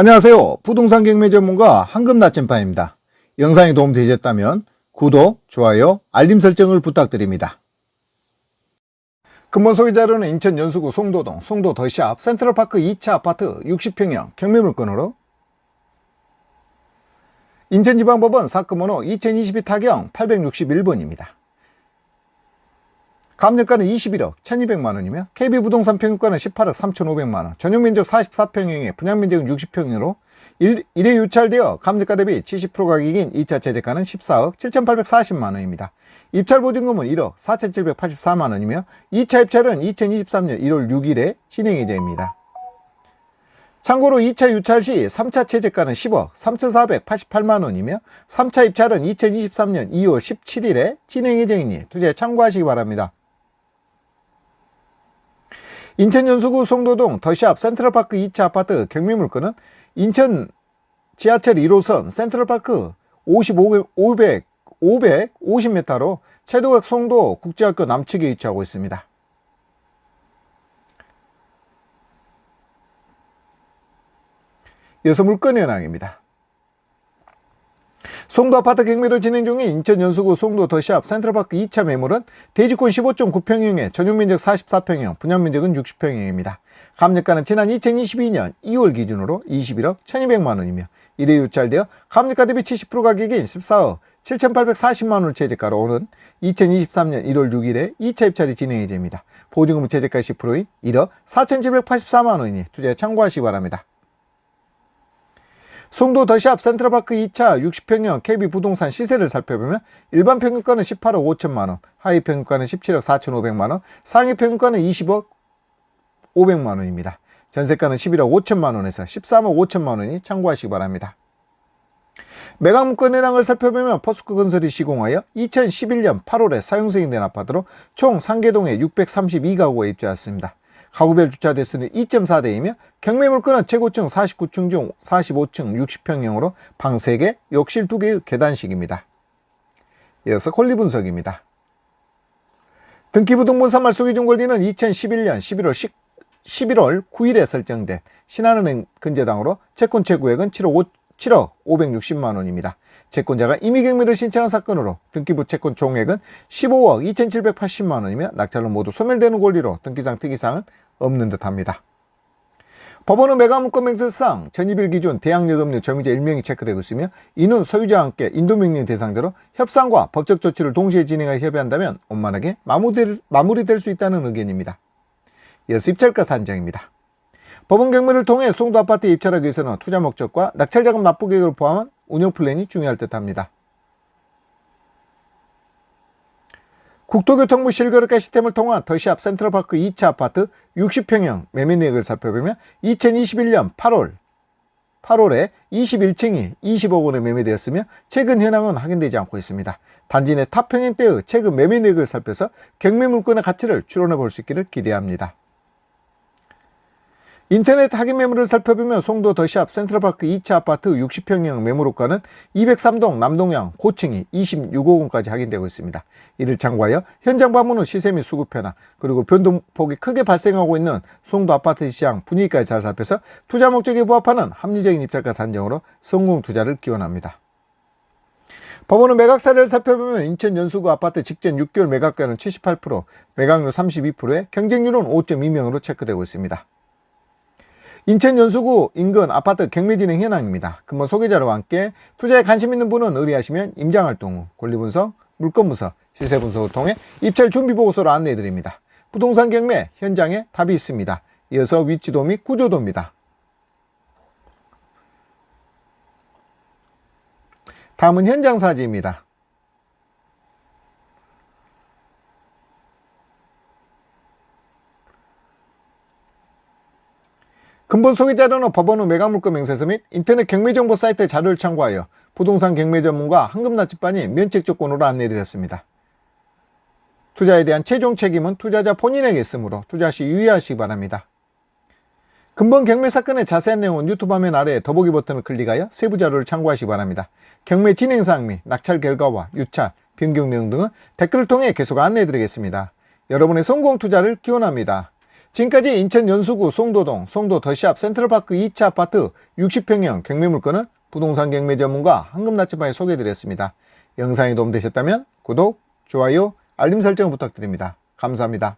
안녕하세요. 부동산 경매 전문가 황금 나침반입니다. 영상이 도움되셨다면 구독, 좋아요, 알림 설정을 부탁드립니다. 근본 소개 자료는 인천 연수구 송도동 송도 더샵 센트럴파크 2차 아파트 60평형 경매 물건으로 인천지방법원 사건번호 2022 타경 861번입니다. 감정가는 21억 1200만 원이며 KB부동산 평균가는 18억 3500만 원, 전용 면적 44평형에 분양 면적은 60평으로 1, 회 유찰되어 감정가 대비 70% 가격인 2차 재재가는 14억 7840만 원입니다. 입찰 보증금은 1억 4784만 원이며 2차 입찰은 2023년 1월 6일에 진행 예정입니다. 참고로 2차 유찰 시 3차 채제가는 10억 3,488만 원이며 3차 입찰은 2023년 2월 17일에 진행 예정이니 투자에 참고하시기 바랍니다. 인천 연수구 송도동 더샵 센트럴파크 2차 아파트 경매물건은 인천 지하철 1호선 센트럴파크 55, 500, 550m로 채도각 송도 국제학교 남측에 위치하고 있습니다. 이어서 물건 현황입니다. 송도 아파트 경매로 진행 중인 인천 연수구 송도 더샵 센트럴파크 2차 매물은 대지권 15.9평형에 전용 면적 44평형, 분양 면적은 60평형입니다. 감정가는 지난 2022년 2월 기준으로 21억 1200만 원이며 1회 유찰되어 감정가 대비 70% 가격인 14억 7840만 원을 최저가로 오는 2023년 1월 6일에 2차 입찰이 진행 예정입니다. 보증금 최저가 10%인 1억 4784만 원이니 투자에 참고하시기 바랍니다. 송도 더샵 센트럴파크 2차 60평형 KB 부동산 시세를 살펴보면 일반 평균가는 18억 5천만원, 하위 평균가는 17억 4천5백만원, 상위 평균가는 20억 5백만원입니다. 전세가는 11억 5천만원에서 13억 5천만원이 참고하시기 바랍니다. 매각 문건 현황을 살펴보면 포스코 건설이 시공하여 2011년 8월에 사용승인 된 아파트로 총 상계동에 632가구가 입주하였습니다. 가구별 주차 대수는 2.4대이며 경매 물건은 최고층 49층 중 45층 60평형으로 방 3개, 욕실 2개의 계단식입니다. 이어서 권리 분석입니다. 등기부등본 말소기준 권리는 2011년 11월 10, 11월 9일에 설정된 신한은행 근저당으로 채권 최고액은 7억 5, 7억 560만 원입니다. 채권자가 임의경매를 신청한 사건으로 등기부 채권 총액은 15억 2780만 원이며 낙찰로 모두 소멸되는 권리로 등기상 특이사항은 없는 듯합니다. 법원은 매각문건 맹세상 전입일 기준 대항력업료 점유자 1명이 체크되고 있으며 이는 소유자와 함께 인도명령 대상대로 협상과 법적 조치를 동시에 진행하여 협의한다면 원만하게 마무리될, 마무리될 수 있다는 의견입니다. 이어서 입찰가 산정입니다. 법원 경매를 통해 송도 아파트에 입찰하기 위해서는 투자 목적과 낙찰 자금 납부 계획을 포함한 운영 플랜이 중요할 듯합니다. 국토교통부 실거래가 시스템을 통한 더샵 센트럴파크 2차 아파트 60평형 매매 내역을 살펴보면 2021년 8월 8월에 21층이 20억 원에 매매되었으며 최근 현황은 확인되지 않고 있습니다. 단지 내 타평형 때의 최근 매매 내역을 살펴서 경매 물건의 가치를 추론해 볼 수 있기를 기대합니다. 인터넷 확인 매물을 살펴보면 송도 더샵 센트럴파크 2차 아파트 60평형 매물호가는 203동 남동양 고층이 26억 원까지 확인되고 있습니다. 이를 참고하여 현장 방문 후 시세 및 수급 변화 그리고 변동폭이 크게 발생하고 있는 송도 아파트 시장 분위기까지 잘 살펴서 투자 목적에 부합하는 합리적인 입찰가 산정으로 성공 투자를 기원합니다. 법원은 매각 사례를 살펴보면 인천 연수구 아파트 직전 6개월 매각가는 78%, 매각률 32%에 경쟁률은 5.2명으로 체크되고 있습니다. 인천 연수구 인근 아파트 경매 진행 현황입니다. 근본 소개자료와 함께 투자에 관심 있는 분은 의뢰하시면 임장활동 후 권리분석, 물건분석, 시세분석을 통해 입찰 준비보고서를 안내해 드립니다. 부동산 경매 현장에 답이 있습니다. 이어서 위치도 및 구조도입니다. 다음은 현장 사진입니다. 근본 소개 자료는 법원 후 매각물건 명세서 및 인터넷 경매정보 사이트 자료를 참고하여 부동산 경매 전문가 황금나침반이 면책 조건으로 안내해드렸습니다. 투자에 대한 최종 책임은 투자자 본인에게 있으므로 투자 시 유의하시기 바랍니다. 근본 경매 사건의 자세한 내용은 유튜브 화면 아래 더보기 버튼을 클릭하여 세부 자료를 참고하시기 바랍니다. 경매 진행 사항 및 낙찰 결과와 유찰, 변경 내용 등은 댓글을 통해 계속 안내해 드리겠습니다. 여러분의 성공 투자를 기원합니다. 지금까지 인천 연수구 송도동 송도 더샵 센트럴파크 2차 아파트 60평형 경매 물건을 부동산 경매 전문가 황금나츠바에 소개해드렸습니다. 영상이 도움되셨다면 구독, 좋아요, 알림 설정 부탁드립니다. 감사합니다.